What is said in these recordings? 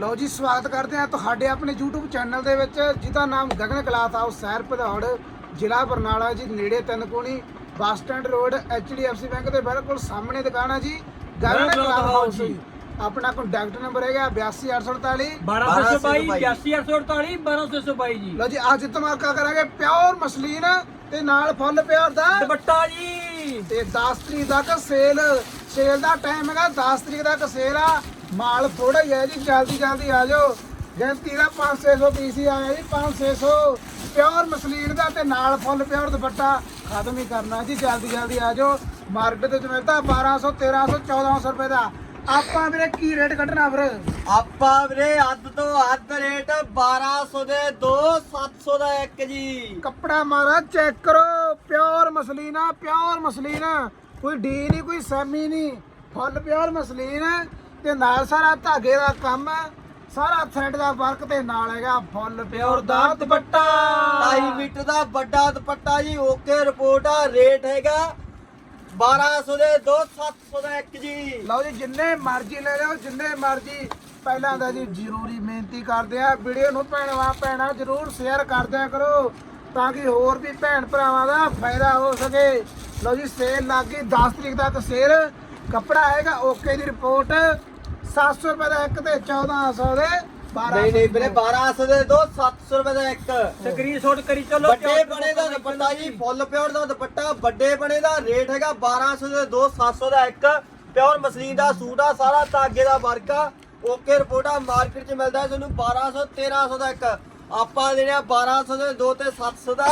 ਲਓ ਜੀ ਸਵਾਗਤ ਕਰਦੇ ਹਾਂ ਤੁਹਾਡੇ ਆਪਣੇ YouTube ਚੈਨਲ ਦੇ ਵਿੱਚ ਜਿਹਦਾ ਨਾਮ ਗਗਨ ਕਲਾਥ ਹਾਊਸ ਸ਼ਹਿਰ ਭਦੌੜ ਜ਼ਿਲ੍ਹਾ ਬਰਨਾਲਾ ਜੀ ਨੇੜੇ ਤਿੰਨਕੋਣੀ bus stand road HDFC bank ਦੇ ਬਿਲਕੁਲ ਸਾਹਮਣੇ ਦੁਕਾਨ ਹੈ ਜੀ। ਗਗਨ ਕਲਾਥ ਹਾਊਸ ਜੀ। ਜੀ। ਆਪਣਾ ਕੰਟੈਕਟ ਨੰਬਰ ਹੈਗਾ 82848 1222 82848 1222 ਜੀ। ਲਓ ਜੀ ਅੱਜ ਧਮਾਕਾ ਕਰਾਂਗੇ ਪਿਓਰ ਮਸਲੀਨ ਤੇ ਨਾਲ ਫੁੱਲ ਪਿਓਰ ਦਾ। ਦੁਪੱਟਾ ਜੀ। ਤੇ 10 ਤਰੀਕ ਤੱਕ ਸੇਲ ਸੇਲ ਦਾ ਟਾਈਮ ਹੈਗਾ 10 ਤਰੀਕ ਤੱਕ ਸੇਲ ਆ। ਮਾਲ ਥੋੜਾ ਹੀ ਹੈ ਜੀ ਜਲਦੀ ਜਲਦੀ ਆ ਜਾਓ। ਗਿਣਤੀ ਦਾ 500 ਪੀਸ ਆਇਆ ਜੀ 500 ਪਿਓਰ ਮਸਲੀਨ ਦਾ ਤੇ ਨਾਲ ਫੁੱਲ ਪਿਓਰ ਦੁਪੱਟਾ ਖਤਮ ਹੀ ਕਰਨਾ ਜੀ ਜਲਦੀ ਜਲਦੀ ਆ ਜਾਓ। ਮਾਰਕੀਟ ਵਿੱਚ ਮਿਲਦਾ 1200 1300 1400 ਰੁਪਏ ਦਾ। ਆਪਾਂ ਵੀਰੇ ਕੀ ਰੇਟ ਕੱਢਣਾ ਵੀਰੇ ਆਪਾਂ ਵੀਰੇ ਅੱਧ ਤੋਂ ਅੱਧ ਰੇਟ 1200 ਦੇ ਦੋ 700 ਦਾ ਇੱਕ ਜੀ। ਕੱਪੜਾ ਮਾਰਾ ਚੈੱਕ ਕਰੋ। ਪਿਓਰ ਮਸਲੀਨਾ ਪਿਓਰ ਮਸਲੀਨਾ। ਕੋਈ ਡੀ ਨਹੀਂ ਕੋਈ ਸੈਮੀ ਨਹੀਂ। Full pure muslin. ਤੇ ਨਾਲ ਸਾਰਾ ਧਾਗੇ ਦਾ ਕੰਮ ਹੈ। ਸਾਰਾ ਥ੍ਰੈਡ ਦਾ ਵਰਕ ਤੇ ਨਾਲ ਹੈਗਾ ਫੁੱਲ ਪਿਓਰ ਦਾ ਦੁਪੱਟਾ। 2.5 ਮੀਟਰ ਦਾ ਵੱਡਾ ਦੁਪੱਟਾ ਜੀ ਓਕੇ ਰਿਪੋਰਟ ਆ ਰੇਟ ਹੈਗਾ 1200 ਦੇ ਦੋ 700 ਦਾ ਇੱਕ ਜੀ। ਲਓ ਜੀ ਜਿੰਨੇ ਮਰਜ਼ੀ ਲੈ ਲਓ ਜਿੰਨੇ ਮਰਜ਼ੀ। ਪਹਿਲਾਂ ਦਾ ਜੀ ਜ਼ਰੂਰੀ ਬੇਨਤੀ ਕਰਦੇ ਆ ਵੀਡੀਓ ਨੂੰ ਭੈਣਾਂ ਭੈਣਾਂ ਜ਼ਰੂਰ ਸ਼ੇਅਰ ਕਰ ਦਿਆ ਕਰੋ ਤਾਂ ਕਿ ਹੋਰ ਵੀ ਭੈਣ ਭਰਾਵਾਂ ਦਾ ਫਾਇਦਾ ਹੋ ਸਕੇ। ਲਓ ਜੀ ਸੇਲ ਲੱਗ ਗਈ 10 ਤਰੀਕ ਤੱਕ ਸੇਲ ਕੱਪੜਾ ਆਏਗਾ ਓਕੇ ਦੀ ਰਿਪੋਰਟ 700 ਰੁਪਏ ਦਾ ਇੱਕ ਤੇ 1400 ਦੇ 12 ਨਹੀਂ ਨਹੀਂ ਵੀਰੇ 1200 ਦੇ। ਦੋ 700 ਰੁਪਏ ਦਾ ਇੱਕ। ਸਕਰੀਨਸ਼ਾਟ ਕਰੀ ਚੱਲੋ ਵੱਡੇ ਬਣੇ ਦਾ ਦੁਪੱਟਾ ਜੀ ਫੁੱਲ ਪਿਓਰ ਦਾ ਦੁਪੱਟਾ ਵੱਡੇ ਬਣੇ ਦਾ ਰੇਟ ਹੈਗਾ 1200 ਦੇ ਦੋ 700 ਦਾ ਇੱਕ। ਪਿਓਰ ਮਸਲੀਨ ਦਾ ਸੂਟ ਆ ਸਾਰਾ ਧਾਗੇ ਦਾ ਵਰਕ ਆ। ਓਕੇ ਰਿਪੋਰਟ ਮਾਰਕੀਟ 'ਚ ਮਿਲਦਾ ਤੁਹਾਨੂੰ 1200 1300 ਦਾ ਇੱਕ। ਆਪਾਂ ਦੇਣੇ ਆ 1200 ਦੇ ਦੋ ਤੇ 700 ਦਾ।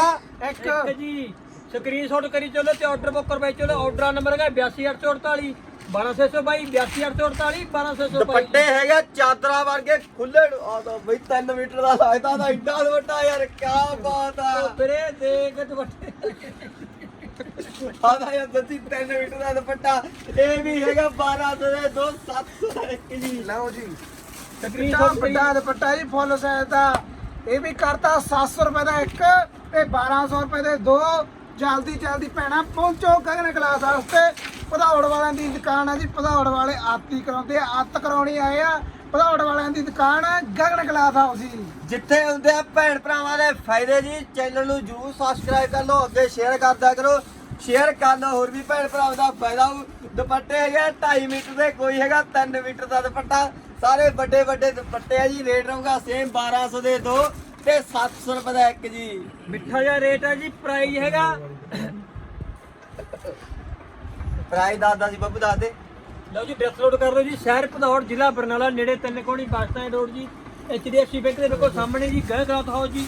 ਇੱਕ। ਇੱਕ ਜੀ। ਸਕਰੀਨਸ਼ਾਟ ਕਰੀ ਚੱਲੋ ਤੇ ਆਰਡਰ ਬੁੱਕ ਕਰਵਾਈ ਚੱਲੋ। ਆਰਡਰ ਨੰਬਰ ਹੈਗਾ 82848 12622 82848 12622 ਦੁਪੱਟੇ ਹੈਗੇ ਚਾਦਰਾ ਵਰਗੇ ਖੁੱਲੇ ਆ ਤਾਂ ਬਈ 3 ਮੀਟਰ ਦਾ ਲੱਗਦਾ ਤਾਂ ਐਡਾ ਦੁਪੱਟਾ ਯਾਰ ਕੀ ਬਾਤ ਆ। ਵੀਰੇ ਦੇਖ ਦੁਪੱਟੇ। ਆਦਾ ਯਾਰ ਦੱਸੀ 3 ਮੀਟਰ ਦਾ ਦੁਪੱਟਾ। ਇਹ ਵੀ ਹੈਗਾ 1200 ਦੇ ਦੋ 700 ਦਾ ਇੱਕ ਜੀ। ਲਓ ਜੀ। ਕਿੰਨਾ ਸਕਰੀਨਸ਼ਾਟ ਵੱਡਾ ਦੁਪੱਟਾ ਜੀ ਫੁੱਲ ਸਾਈਜ਼ ਦਾ। ਇਹ ਵੀ ਕਰਤਾ 700 ਰੁਪਏ ਦਾ ਇੱਕ ਤੇ 1200 ਰੁਪਏ ਦੇ ਦੋ। ਜਲਦੀ ਜਲਦੀ ਭੈਣਾ ਪਹੁੰਚੋ ਗਗਨ ਕਲਾਸ ਵਾਸਤੇ। ਭਦੌੜ ਵਾਲਿਆਂ ਦੀ ਦੁਕਾਨ ਆ ਜੀ, ਭਦੌੜ ਵਾਲੇ ਆਤੀ ਕਰਾਉਂਦੇ ਆ ਅੱਤ ਕਰਾਉਣੀ ਆਏ ਆ। ਭਦੌੜ ਵਾਲਿਆਂ ਦੀ ਦੁਕਾਨ ਹੈ ਗਗਨ ਕਲਾਸ ਹਾਊਸ ਜੀ। ਜਿੱਥੇ ਹੁੰਦੇ ਆ ਭੈਣ ਭਰਾਵਾਂ ਦੇ ਫਾਇਦੇ ਜੀ ਚੈਨਲ ਨੂੰ ਜਰੂਰ ਸਬਸਕ੍ਰਾਈਬ ਕਰ ਲਓ, ਅੱਗੇ ਸ਼ੇਅਰ ਕਰਦਾ ਕਰੋ। ਸ਼ੇਅਰ ਕਰ ਲਓ ਹੋਰ ਵੀ ਭੈਣ ਭਰਾਵਾਂ ਦਾ ਫਾਇਦਾ ਹੋਊ। ਦੁਪੱਟੇ ਹੈਗੇ 2.5 ਮੀਟਰ ਦੇ, ਕੋਈ ਹੈਗਾ 3 ਮੀਟਰ ਦਾ ਦੁਪੱਟਾ। ਸਾਰੇ ਵੱਡੇ ਵੱਡੇ ਦੁਪੱਟੇ ਆ ਜੀ ਰੇਟ ਰਹੂਗਾ ਸੇਮ 1200 ਦੇ ਦੋ। ਤੇ 700 ਰੁਪਏ ਦਾ ਇੱਕ ਜੀ। ਮਿੱਠਾ ਜਿਹਾ ਰੇਟ ਹੈ ਜੀ ਪ੍ਰਾਈਸ ਹੈਗਾ। ਪ੍ਰਾਈਸ ਦੱਸਦਾ ਸੀ ਬੱਬੂ ਦੱਸ ਦੇ। ਲਓ ਜੀ ਡਰੈਸ ਲੋਡ ਕਰ ਲਓ ਜੀ। ਸ਼ਹਿਰ ਭਦੌੜ ਜ਼ਿਲ੍ਹਾ ਬਰਨਾਲਾ ਨੇੜੇ ਤਿੰਨ ਕੋਣੀ ਬੱਸ ਸਟੈਂਡ ਰੋਡ ਜੀ। ਐਚਡੀਐਫਸੀ ਬੈਂਕ ਦੇ ਬਿਲਕੁਲ ਸਾਹਮਣੇ ਜੀ ਗਏ ਕਰਾਤ ਹਾਊਸ ਜੀ।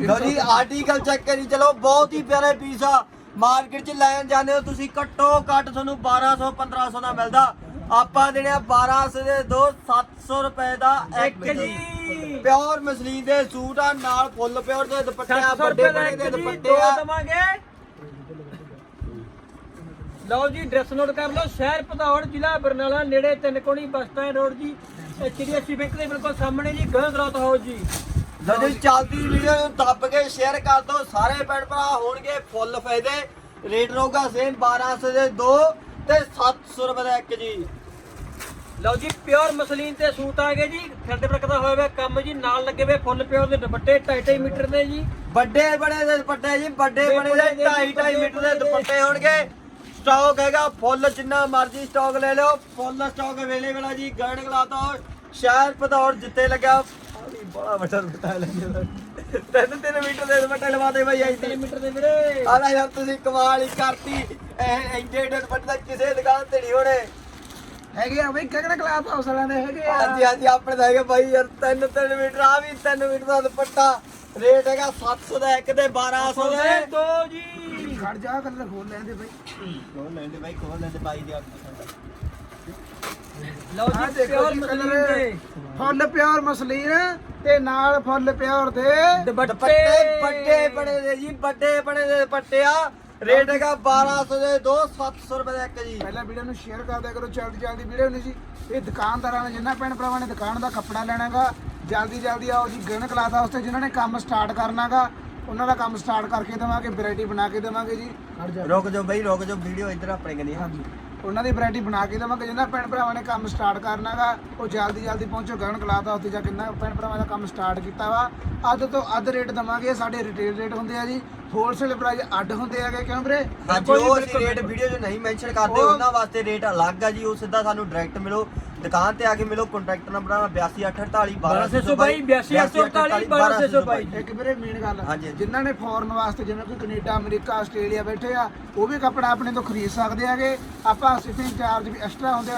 ਲੋ ਜੀ ਆਰਟੀਕਲ ਚੈੱਕ ਕਰੀ ਚਲੋ ਬਹੁਤ ਹੀ ਪਿਆਰੇ ਪੀਸ ਆ। ਮਾਰਕੀਟ 'ਚ ਲੈਣ ਜਾਂਦੇ ਹੋ ਤੁਸੀਂ ਘੱਟੋ ਘੱਟ ਤੁਹਾਨੂੰ 1200 1500 ਦਾ ਮਿਲਦਾ। ਆਪਾਂ ਦੇਣੇ ਆ 1200 ਦੇ ਦੋ 700 ਰੁਪਏ ਦਾ ਇੱਕ ਜੀ। ਪਿਓਰ ਮਸਲੀਨ ਦੇ ਸੂਟ ਆ ਨਾਲ ਫੁੱਲ ਪਿਓਰ ਦੇ ਦੁਪੱਟੇ ਆ 700 ਵੱਡੇ ਬਣੇ ਦੇ ਦੁਪੱਟੇ ਆ। ਦਵਾਂਗੇ। ਲਓ ਜੀ ਡਰੈਸ ਨੋਟ ਕਰ ਲਓ ਸ਼ਹਿਰ ਭਦੌੜ ਜ਼ਿਲ੍ਹਾ ਬਰਨਾਲਾ ਨੇੜੇ ਤਿੰਨ ਕੋਣੀ ਬੱਸ ਸਟੈਂਡ ਰੋਡ ਜੀ। ਐਚਡੀਐਫਸੀ ਬੈਂਕ ਦੇ ਬਿਲਕੁਲ ਸਾਹਮਣੇ ਜੀ ਕਰਾਤ ਹਾਊਸ ਜੀ। ਲੋ ਜੀ ਚੱਲਦੀ ਵੀਡੀਓ ਨੂੰ ਦੱਬ ਕੇ ਸ਼ੇਅਰ ਕਰ ਦਿਓ। ਸਾਰੇ ਭੈਣ ਭਰਾ ਹੋਣਗੇ ਫੁੱਲ ਫਾਇਦੇ। ਰੇਟ ਰਹੂਗਾ ਸੇਮ 1200 ਦੇ ਦੋ ਤੇ 700 ਰੁਪਏ ਦਾ ਇੱਕ ਜੀ। ਲਓ ਜੀ ਪਿਓਰ ਮਸਲੀਨ ਤੇ ਸੂਟ ਆ ਗਏ ਜੀ। ਥਰਡ ਵਰਕ ਦਾ ਹੋਇਆ ਹੋਇਆ ਕੰਮ ਜੀ ਨਾਲ ਲੱਗੇ ਹੋਏ ਫੁੱਲ ਪਿਓਰ ਦੇ ਦੁਪੱਟੇ 2.5 ਮੀਟਰ ਦੇ ਜੀ। ਵੱਡੇ ਬਣੇ ਦੇ ਦੁਪੱਟੇ ਜੀ ਵੱਡੇ ਬਣੇ ਦੇ ਬਣੇ ਦੇ 2.5 2.5 ਮੀਟਰ ਦੇ ਦੁਪੱਟੇ ਹੋਣਗੇ। ਸਟਾਕ ਹੈਗਾ ਫੁੱਲ ਜਿੰਨਾ ਮਰਜ਼ੀ ਸਟਾਕ ਲੈ ਲਓ। ਫੁੱਲ ਸਟਾਕ ਅਵੇਲੇਬਲ ਆ ਜੀ ਗਰਡ ਗਲਾਤਾ ਸ਼ਹਿਰ ਪਧੌੜ ਜਿੱਤੇ ਲੱਗਿਆ। ਬੜਾ ਵੱਡਾ ਦੁਪੱਟਾ ਲੱਗਿਆ ਤਿੰਨ ਤਿੰਨ ਮੀਟਰ ਦੇ ਦੁਪੱਟੇ ਲਵਾ ਦੇ ਬਾਈ ਆਈ 3 ਮੀਟਰ ਦੇ ਵੀਰੇ। ਆਲਾ ਯਾਰ ਤੁਸੀਂ ਕਮਾਲ ਹੀ ਕਰਤੀ। ਇਹ ਇੰਡੇ ਇੰਡੇ ਦੁਪੱਟੇ ਤਾਂ ਕਿਸੇ ਦੁਕਾਨ ਤੇ ਨਹੀਂ ਹੋਣੇ। ਹੈਗੇ ਆ ਬਈ ਗਗਨ ਕਲਾਸ ਹਾਊਸ ਵਾਲਿਆਂ ਦੇ ਹੈਗੇ ਆ। ਹਾਂਜੀ ਹਾਂਜੀ ਆਪਣੇ ਤਾਂ ਹੈਗੇ ਬਾਈ ਯਾਰ ਤਿੰਨ ਤਿੰਨ ਮੀਟਰ ਆ ਵੀ ਤਿੰਨ ਮੀਟਰ ਦਾ ਦੁਪੱਟਾ। ਰੇਟ ਹੈਗਾ 700 ਦਾ ਇੱਕ ਤੇ 1200 ਦੇ। ਦੇ ਦੋ ਜੀ। ਖੜ ਜਾ ਕਲਰ ਖੋਲ ਲੈਂਦੇ ਬਈ। ਖੋਲ ਲੈਂਦੇ ਬਾਈ ਖੋਲ ਲੈਂਦੇ ਬਾਈ ਦੀ ਲਓ ਆਹ ਜੀ ਦੇਖੋ ਪਿਓਰ ਜੀ ਮਸਲੀਨ ਕਲਰ। ਦੇ। Full pure muslin. ਤੇ ਨਾਲ ਫੁੱਲ ਪਿਓਰ ਦੇ। ਦੁਪੱਟੇ ਵੱਡੇ ਬਣੇ ਦੇ ਜੀ ਵੱਡੇ ਬਣੇ ਦੇ ਦੁਪੱਟੇ ਆ। ਰੇਟ ਹੈਗਾ 1200 ਦੇ ਦੋ 700 ਰੁਪਏ ਦਾ ਇੱਕ ਜੀ। ਪਹਿਲਾਂ ਵੀਡੀਓ ਨੂੰ ਸ਼ੇਅਰ ਕਰ ਦਿਆ ਕਰੋ ਜਲਦੀ ਜਲਦੀ ਵੀਡੀਓ ਨੂੰ ਜੀ। ਇਹ ਦੁਕਾਨਦਾਰਾਂ ਨੇ ਜਿੰਨਾ ਭੈਣ ਭਰਾਵਾਂ ਨੇ ਦੁਕਾਨ ਦਾ ਕੱਪੜਾ ਲੈਣਾਗਾ ਜਲਦੀ ਜਲਦੀ ਆਓ ਜੀ ਗਗਨ ਕਲਾਸ ਹਾਊਸ ਤੇ ਜਿਨ੍ਹਾਂ ਨੇ ਕੰਮ ਸਟਾਰਟ ਕਰਨਾਗਾ ਉਹਨਾਂ ਦਾ ਕੰਮ ਸਟਾਰਟ ਕਰਕੇ ਦੇਵਾਂਗੇ ਵੈਰਾਈਟੀ ਬਣਾ ਕੇ ਦੇਵਾਂਗੇ ਜਾ। ਰੁਕ ਜਾਓ ਬਾਈ ਰੁਕ ਜਾਓ ਵੀਡੀਓ ਇੱਧਰ ਆਪਣੇ ਕਨੀ ਹਾਂਜੀ। ਉਹਨਾਂ ਦੀ ਵੈਰਾਈਟੀ ਬਣਾ ਕੇ ਦੇਵਾਂਗੇ ਜਿਨ੍ਹਾਂ ਭੈਣ ਭਰਾਵਾਂ ਨੇ ਕੰਮ ਸਟਾਰਟ ਕਰਨਾਗਾ ਉਹ ਜਲਦੀ ਜਲਦੀ ਪਹੁੰਚੋ ਗਗਨ ਕਲਾਥ ਹਾਊਸ ਤੇ ਜਾ ਕਿੰਨਾ ਭੈਣ ਭਰਾਵਾਂ ਦਾ ਕੰਮ ਸਟਾਰਟ ਕੀਤਾ ਵਾ। ਅੱਧ ਤੋਂ ਅੱਧ ਰੇਟ ਦਵਾਂਗੇ ਸਾਡੇ ਰਿਟੇਲ ਰੇਟ ਹੁੰਦੇ ਆ ਜੀ। ਹੋਲਸੇਲ ਪ੍ਰਾਈਸ ਅੱਡ ਹੁੰਦੇ ਹੈਗੇ ਕਿਉਂ ਵੀਰੇ? ਹਾਂਜੀ ਉਹ ਰੇਟ। ਵੀਡੀਓ 'ਚ ਨਹੀਂ ਮੈਂਸ਼ਨ ਕਰਦੇ ਉਹ- ਉਹਨਾਂ ਵਾਸਤੇ ਰੇਟ ਅਲੱਗ ਆ ਜੀ ਉਹ ਸਿੱਧਾ ਸਾਨੂੰ ਡਾਇਰੈਕਟ ਮਿਲੋ। ਦੁਕਾਨ ਤੇ ਆ ਕੇ ਮਿਲੋ ਕੰਟੈਕਟ ਨੰਬਰ ਆ 8248 1222 8248 1222 ਇੱਕ ਵੀਰੇ ਮੇਨ ਗੱਲ ਹਾਂਜੀ। ਜਿਨ੍ਹਾਂ ਨੇ ਫੋਰਨ ਵਾਸਤੇ ਜਿਵੇਂ ਕੋਈ ਕੈਨੇਡਾ ਅਮਰੀਕਾ ਆਸਟ੍ਰੇਲੀਆ ਬੈਠੇ ਆ ਉਹ ਵੀ ਕੱਪੜਾ ਆਪਣੇ ਤੋਂ ਖਰੀਦ ਸਕਦੇ ਹੈਗੇ। ਆਪਾਂ ਸ਼ਿਪਿੰਗ ਚਾਰਜ ਵੀ ਐਕਸਟਰਾ ਹੁੰਦੇ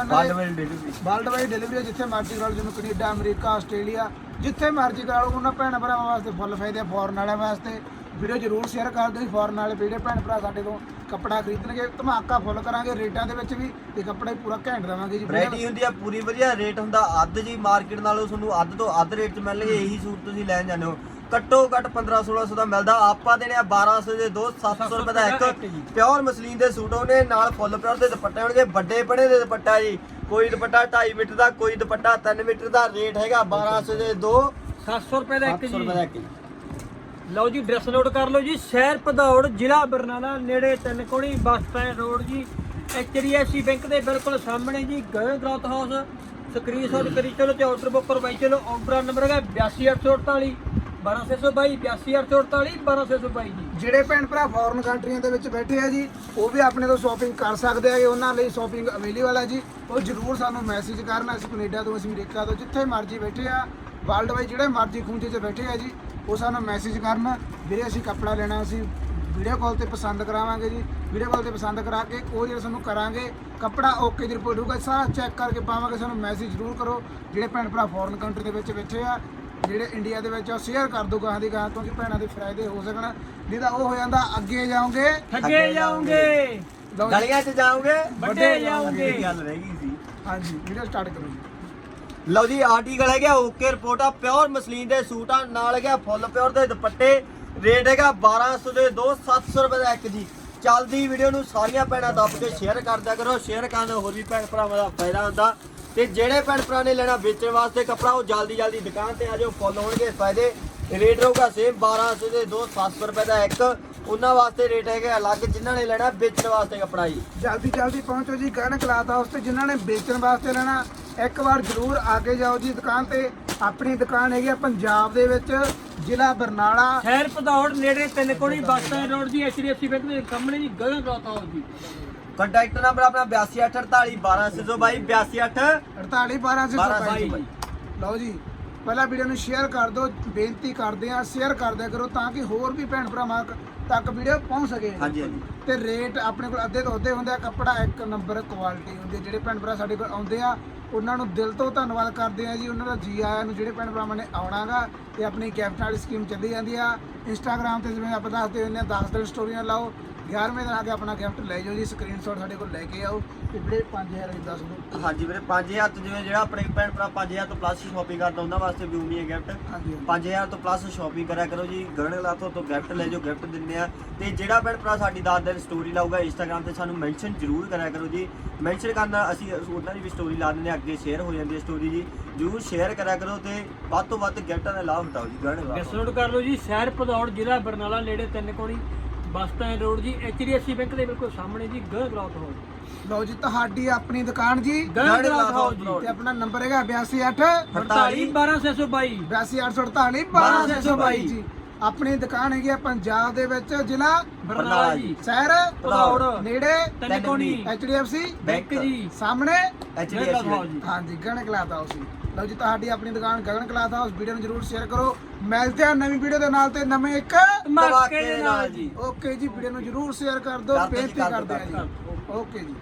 ਡਿਲੀਵਰੀ ਵਰਲਡ ਵਾਈਡ ਡਿਲੀਵਰੀ ਜਿੱਥੇ ਮਰਜ਼ੀ ਕਰਾ ਲਓ ਜਿਵੇਂ ਕੈਨੇਡਾ ਅਮਰੀਕਾ ਆਸਟ੍ਰੇਲੀਆ ਜਿੱਥੇ ਮਰਜ਼ੀ ਕਰਾ ਲਓ ਉਹਨਾਂ ਭੈਣ ਭਰਾਵਾਂ ਵਾਸਤੇ ਫੁੱਲ ਫਾਇਦੇ ਆ ਫੋਰਨ ਵਾਲਿਆਂ ਵਾਸਤੇ। ਵੀਡੀਓ ਜਰੂਰ ਸ਼ੇਅਰ ਕਰ ਦਿਓ ਫੋਰਨ ਵਾਲੇ ਵੀਡੀਓ ਭੈਣ ਭਰਾ ਸਾਡੇ ਤੋਂ ਕੱਪੜਾ ਖਰੀਦਣਗੇ ਧਮਾਕਾ ਫੁੱਲ ਕਰਾਂਗੇ ਰੇਟਾਂ ਦੇ ਵਿੱਚ ਵੀ ਤੇ ਕੱਪੜਾ ਪੂਰਾ ਘੈਂਟ ਦੇਵਾਂਗੇ ਜੀ। ਵੈਰਾਈਟੀ ਹੁੰਦੀ ਆ ਪੂਰੀ ਵਧੀਆ ਰੇਟ ਹੁੰਦਾ ਅੱਧ ਜੀ ਮਾਰਕੀਟ ਨਾਲੋਂ ਤੁਹਾਨੂੰ ਅੱਧ ਤੋਂ ਅੱਧ ਰੇਟ 'ਚ ਮਿਲਣਗੇ ਇਹੀ ਸੂਟ ਤੁਸੀਂ ਲੈਣ ਜਾਂਦੇ ਹੋ। ਘੱਟੋ ਘੱਟ 15 1600 ਦਾ ਮਿਲਦਾ ਆਪਾਂ ਦੇਣੇ ਆ 1200 ਦੇ ਦੋ 700 ਰੁਪਏ ਦਾ ਇੱਕ ਪਿਓਰ ਮਸਲੀਨ ਦੇ ਸੂਟ ਹੋਣੇ ਨਾਲ ਫੁੱਲ ਪਿਓਰ ਦੇ ਦੁਪੱਟੇ ਹੋਣਗੇ ਵੱਡੇ ਬੜੇ ਦੇ ਦੁਪੱਟਾ ਜੀ। ਕੋਈ ਦੁਪੱਟਾ 2.5 ਮੀਟਰ ਦਾ ਕੋਈ ਦੁਪੱਟਾ 3 ਮੀਟਰ ਦਾ ਰੇਟ ਹੈਗਾ 1200 ਦੇ ਦੋ 700 ਰੁਪਏ ਦਾ ਇੱਕ 700 ਰੁਪਏ ਜੀ। ਦਾ ਇੱਕ ਜੀ। ਲਓ ਜੀ ਡਰੈਸ ਨੋਟ ਕਰ ਲਓ ਜੀ। ਸ਼ਹਿਰ ਭਦੌੜ, ਜ਼ਿਲ੍ਹਾ ਬਰਨਾਲਾ, ਨੇੜੇ ਤਿੰਨਕੋਣੀ ਬੱਸ ਸਟੈਂਡ ਰੋਡ ਜੀ। ਐਚਡੀਐਫਸੀ ਬੈਂਕ ਦੇ ਬਿਲਕੁਲ ਸਾਹਮਣੇ ਜੀ, ਗਗਨ ਕਲੌਥ ਹਾਊਸ ਸਕਰੀਨਸ਼ਾਟ ਕਰੀ ਚਲੋ ਤੇ ਆਰਡਰ ਬੁੱਕ ਕਰਵਾਈ ਚਲੋ। ਆਰਡਰ ਨੰਬਰ ਹੈਗਾ 82848 12622 82848 12622 ਜੀ। ਜਿਹੜੇ ਭੈਣ ਭਰਾ ਫੋਰਨ ਕੰਟਰੀਆਂ ਦੇ ਵਿੱਚ ਬੈਠੇ ਆ ਜੀ, ਉਹ ਵੀ ਆਪਣੇ ਤੋਂ ਸ਼ਾਪਿੰਗ ਕਰ ਸਕਦੇ ਹੈਗੇ। ਉਹਨਾਂ ਲਈ ਸ਼ਾਪਿੰਗ ਅਵੇਲੇਬਲ ਹੈ ਜੀ। ਉਹ ਜਰੂਰ ਸਾਨੂੰ ਮੈਸੇਜ ਕਰਨ। ਅਸੀਂ ਕੈਨੇਡਾ ਤੋਂ, ਅਸੀਂ ਅਮਰੀਕਾ ਤੋਂ, ਜਿੱਥੇ ਮਰਜ਼ੀ ਬੈਠੇ ਆ। ਵਰਲਡ ਵਾਈਡ ਜਿਹੜੇ ਮਰਜ਼ੀ ਖੂੰਜੇ 'ਚ ਬੈਠੇ ਆ ਜੀ। ਉਹ ਸਾਨੂੰ ਮੈਸੇਜ ਕਰਨ ਵੀਰੇ ਅਸੀਂ ਕੱਪੜਾ ਲੈਣਾ ਅਸੀਂ ਵੀਡੀਓ ਕਾਲ ਤੇ ਪਸੰਦ ਕਰਾਵਾਂਗੇ ਜੀ ਵੀਡੀਓ ਕਾਲ ਤੇ ਪਸੰਦ ਕਰਾ ਕੇ ਕੋਰੀਅਰ ਸਾਨੂੰ ਕਰਾਂਗੇ ਕੱਪੜਾ ਓਕੇ ਦੀ ਰਿਪੋਰਟ ਹੋਊਗਾ ਸਾਰਾ ਚੈੱਕ ਕਰਕੇ ਪਾਵਾਂਗੇ ਸਾਨੂੰ ਮੈਸੇਜ ਜ਼ਰੂਰ ਕਰੋ ਜਿਹੜੇ ਭੈਣ ਭਰਾ ਫੋਰਨ ਕੰਟਰੀ ਦੇ ਵਿੱਚ ਬੈਠੇ ਆ ਜਿਹੜੇ ਇੰਡੀਆ ਦੇ ਵਿੱਚ ਆ ਸ਼ੇਅਰ ਕਰ ਦੋ ਗਾਹਾਂ ਦੀ ਗਾਹਾਂ ਤੋਂ ਕਿ ਭੈਣਾਂ ਦੇ ਫਾਇਦੇ ਹੋ ਸਕਣ ਨਹੀਂ ਤਾਂ ਉਹ ਹੋ ਜਾਂਦਾ ਅੱਗੇ ਜਾਓਗੇ। ਠੱਗੇ ਜਾਓਗੇ। ਗਲੀਆਂ 'ਚ ਜਾਓਗੇ। ਵੱਡੇ ਜਾਓਗੇ। ਇਹ ਗੱਲ ਰਹਿ ਗਈ ਸੀ। ਹਾਂਜੀ ਵੀਡੀਓ ਸਟਾਰਟ ਕਰੋ ਜੀ। ਲਓ ਜੀ ਆਰਟੀਕਲ ਹੈਗਾ ਓਕੇ ਰਿਪੋਰਟ ਆ ਪਿਓਰ ਮਸਲੀਨ ਦੇ ਸੂਟ, ਨਾਲ ਹੈਗਾ ਫੁੱਲ ਪਿਓਰ ਦੇ ਦੁਪੱਟੇ ਰੇਟ ਹੈਗਾ 1200 ਦੇ ਦੋ 700 ਰੁਪਏ ਦਾ ਇੱਕ ਜੀ। ਚੱਲਦੀ ਵੀਡੀਓ ਨੂੰ ਸਾਰੀਆਂ ਭੈਣਾਂ ਦੱਬ ਕੇ ਸ਼ੇਅਰ ਕਰਦਿਆ ਕਰੋ ਸ਼ੇਅਰ ਕਰਨ ਨਾਲ ਹੋਰ ਵੀ ਭੈਣ ਭਰਾਵਾਂ ਦਾ ਫਾਇਦਾ ਹੁੰਦਾ। ਤੇ ਜਿਹੜੇ ਭੈਣ ਭਰਾ ਨੇ ਲੈਣਾ ਵੇਚਣ ਵਾਸਤੇ ਕੱਪੜਾ, ਉਹ ਜਲਦੀ ਜਲਦੀ ਦੁਕਾਨ ਤੇ ਆ ਜਾਓ ਫੁੱਲ ਹੋਣਗੇ ਫਾਇਦੇ। ਰੇਟ ਰਹੂਗਾ ਸੇਮ 1200 ਦੇ ਦੋ 700 ਰੁਪਏ ਦਾ ਇੱਕ। ਉਹਨਾਂ ਵਾਸਤੇ ਰੇਟ ਹੈਗਾ ਅਲੱਗ, ਜਿਨ੍ਹਾਂ ਨੇ ਲੈਣਾ ਵੇਚਣ ਵਾਸਤੇ ਕੱਪੜਾ ਜੀ। ਜਲਦੀ ਜਲਦੀ ਪਹੁੰਚੋ ਜੀ ਗਨ ਕਲਾਥ ਹਾਊਸ ਤੇ ਜਿਨ੍ਹਾਂ ਨੇ ਵੇਚਣ ਵਾਸਤੇ ਲੈਣਾ ਇੱਕ ਵਾਰ ਜ਼ਰੂਰ ਆ ਕੇ ਜਾਓ ਜੀ ਦੁਕਾਨ ਤੇ। ਆਪਣੀ ਦੁਕਾਨ ਹੈਗੀ ਆ ਪੰਜਾਬ ਦੇ ਵਿੱਚ ਜ਼ਿਲ੍ਹਾ ਬਰਨਾਲਾ। ਸ਼ਹਿਰ ਭਦੌੜ ਨੇੜੇ ਤਿੰਨ ਕੋਣੀ ਬੱਸ ਸਟੈਂਡ ਰੋਡ ਜੀ ਐਚਡੀਐਫਸੀ ਬੈਂਕ ਦੇ ਸਾਹਮਣੇ ਜੀ Gagan cloth house ji. Contact number ਆਪਣਾ 8248 12622 228 48 12 12 ਲਓ ਜੀ ਪਹਿਲਾਂ ਵੀਡੀਓ ਨੂੰ ਸ਼ੇਅਰ ਕਰ ਦਿਓ ਬੇਨਤੀ ਕਰਦੇ ਆ ਸ਼ੇਅਰ ਕਰ ਦਿਆ ਕਰੋ ਤਾਂ ਕਿ ਹੋਰ ਵੀ ਭੈਣ ਭਰਾਵਾਂ ਤੱਕ ਵੀਡੀਓ ਪਹੁੰਚ ਸਕੇ। ਹਾਂਜੀ ਹਾਂਜੀ। ਤੇ ਰੇਟ ਆਪਣੇ ਕੋਲ ਅੱਧੇ ਤੋਂ ਅੱਧੇ ਹੁੰਦੇ ਆ ਕੱਪੜਾ ਇੱਕ ਨੰਬਰ ਕੁਆਲਿਟੀ ਹੁੰਦੀ ਹੈ ਜਿਹੜੇ ਭੈਣ ਭਰਾ ਸਾਡੇ ਕੋਲ ਆਉਂਦੇ ਆ ਉਹਨਾਂ ਨੂੰ ਦਿਲ ਤੋਂ ਧੰਨਵਾਦ ਕਰਦੇ ਆ ਜੀ। ਉਹਨਾਂ ਦਾ ਜੀ ਆਇਆਂ ਨੂੰ ਜਿਹੜੇ ਭੈਣ ਭਰਾਵਾਂ ਨੇ ਆਉਣਾਗਾ ਤੇ ਆਪਣੀ ਗਿਫਟ ਵਾਲੀ ਸਕੀਮ ਚੱਲੀ ਜਾਂਦੀ ਆ। ਇੰਸਟਾਗ੍ਰam ਤੇ ਜਿਵੇਂ ਆਪਾਂ ਦੱਸਦੇ ਹੁੰਦੇ ਆ 10 ਦਿਨ ਸਟੋਰੀਆਂ ਲਾਓ। 11ਵੇਂ ਦਿਨ ਆ ਕੇ ਆਪਣਾ ਗਿਫਟ ਲੈ ਜਾਓ ਜੀ ਸਕਰੀਨਸ਼ਾਟ ਸਾਡੇ ਕੋਲ ਲੈ ਕੇ ਆਓ। ਤੇ ਵੀਰੇ 5000 ਦੀ ਦੱਸ ਦਿਓ ਹਾਂਜੀ ਵੀਰੇ 5000 ਤੋਂ ਜਿਵੇਂ ਜਿਹੜਾ ਆਪਣੇ ਭੈਣ ਭਰਾ 5000 ਤੋਂ ਪਲੱਸ ਸ਼ਾਪਿੰਗ ਕਰਦਾ ਉਹਨਾਂ ਵਾਸਤੇ ਵੀ ਉਮੀ ਹੈ ਗਿਫਟ ਹਾਂਜੀ 5000 ਤੋਂ ਪਲੱਸ ਸ਼ਾਪਿੰਗ ਕਰਿਆ ਕਰੋ ਜੀ ਗਰਣ ਲਾਥੋਂ ਤੋਂ ਗਿਫਟ ਲੈ ਜਾਓ ਗਿਫਟ ਦਿੰਦੇ ਆ। ਤੇ ਜਿਹੜਾ ਭੈਣ ਭਰਾ ਸਾਡੀ 10 ਦਿਨ ਸਟੋਰੀ ਲਾਊਗਾ ਇੰਸਟਾਗ੍ਰam ਤੇ ਸਾਨੂੰ ਮੈਂਸ਼ਨ ਜ਼ਰੂਰ ਕਰਿਆ ਕਰੋ ਜੀ। ਮੈਂਸ਼ਨ ਕਰਨਾ ਅਸੀਂ ਉਹਨਾਂ ਦੀ ਵੀ ਸਟੋਰੀ ਲਾ ਦਿੰਦੇ ਆ ਅੱਗੇ ਸ਼ੇਅਰ ਹੋ ਜਾਂਦੀ ਹੈ ਸਟੋਰੀ ਜੀ। ਜ਼ਰੂਰ ਸ਼ੇਅਰ ਕਰਿਆ ਕਰੋ ਤੇ ਵੱਧ ਤੋਂ ਵੱਧ ਗਿਫਟਾਂ ਦਾ ਲਾਭ ਉਠਾਓ ਜੀ ਗਰਣ ਡਰੈਸ ਨੋਟ ਕਰ ਲਓ ਜੀ ਸ਼ਹਿਰ ਭਦੌੜ ਜ਼ਿਲ੍ਹਾ ਬਰਨਾਲਾ ਨੇੜੇ ਤਿੰਨ ਕੋਣੀ ਬੱਸ ਸਟੈਂਡ ਰੋਡ ਜੀ ਐਚਡੀਐਫਸੀ ਬੈਂਕ ਦੇ ਬਿਲਕੁਲ ਸਾਹਮਣੇ ਜੀ ਗਗਨ ਕਲੌਥ ਹਾਊਸ। ਲਓ ਜੀ ਤੁਹਾਡੀ ਆਪਣੀ ਦੁਕਾਨ ਜੀ ਹਾਊਸ ਤੇ ਆਪਣਾ ਨੰਬਰ ਹੈਗਾ 828 48 12622 82848 12622 ਜੀ ਆਪਣੀ ਦੁਕਾਨ ਹੈਗੀ ਆ ਪੰਜਾਬ ਦੇ ਵਿੱਚ ਜ਼ਿਲ੍ਹਾ ਬਰਨਾਲਾ ਜੀ। ਸ਼ਹਿਰ ਭਦੌੜ ਨੇੜੇ ਤਿੰਨ ਕੋਣੀ ਐਚਡੀਐਫਸੀ ਬੈਂਕ ਜੀ। ਸਾਹਮਣੇ। ਜੀ। ਹਾਂਜੀ ਗਗਨ ਕਲਾਥ ਹਾਊਸ ਜੀ। ਲਓ ਜੀ ਤੁਹਾਡੀ ਆਪਣੀ ਦੁਕਾਨ ਗਗਨ ਕਲਾਥ ਹਾਊਸ। ਵੀਡੀਓ ਨੂੰ ਜਰੂਰ ਸ਼ੇਅਰ ਕਰੋ। ਮਿਲਦੇ ਆ ਨਵੀਂ ਵੀਡੀਓ ਦੇ ਨਾਲ ਤੇ ਨਵੇਂ ਇੱਕ ਧਮਾਕੇ ਦੇ ਨਾਲ ਜੀ। ਓਕੇ ਜੀ ਵੀਡੀਓ ਨੂੰ ਜਰੂਰ ਸ਼ੇਅਰ ਕਰ ਦਿਓ ਬੇਨਤੀ ਕਰਦੇ ਆ ਜੀ। ਓਕੇ ਜੀ।